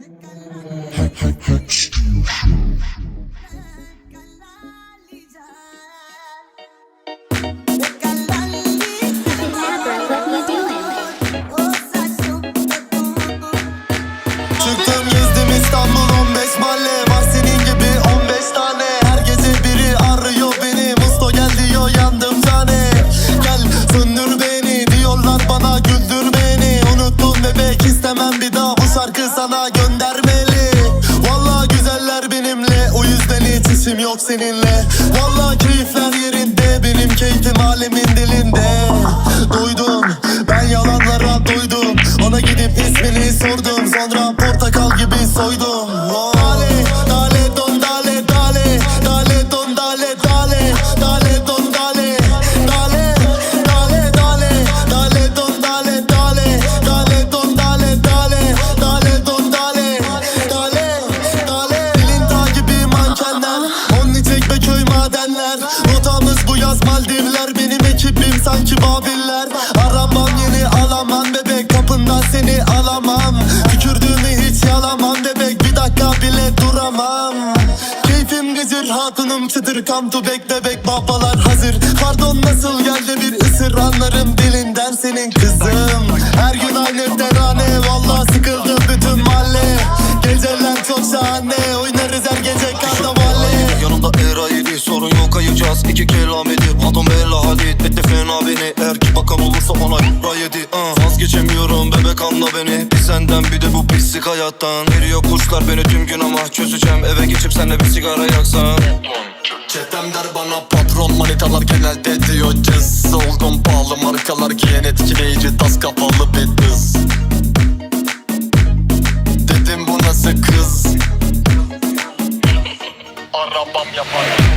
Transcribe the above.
the color. İşim yok seninle. Vallahi keyifler yerinde. Benim keyfim alemin dilinde. Duydum ben yalanlara doydum Ona gidip ismini sordum. Sonra portakal gibi soydum. Oh. Dale, dale, don, dale, dale. Dale, don, dale, dale. Dale, madenler Rotamız bu yaz Maldivler. Benim ekibim sanki Babiller. Aramam yeni alamam bebek. Kapından seni alamam. Tükürdüğümü hiç yalamam bebek. Bir dakika bile duramam. Keyfim gıcır hatunum çıtır. Come to back bebek babalar hazır. Pardon nasıl geldi bir ısır? Anlarım dilinden ayıracağız iki kelam edip Adam bella hadid etti fena beni. Eğer ki bakan olursa bana ra yedi uh. Vazgeçemiyorum bebek anla beni. Bir senden bir de bu pislik hayattan. Veriyor kuşlar beni tüm gün ama Çözeceğim. Eve geçip senle bir sigara yaksan. Çetem der bana patron manitalar genelde diyor cız. Oldum pahalı markalar giyen etkileyici tas kapalı bir kız Dedim bu nasıl kız? Arabam yapar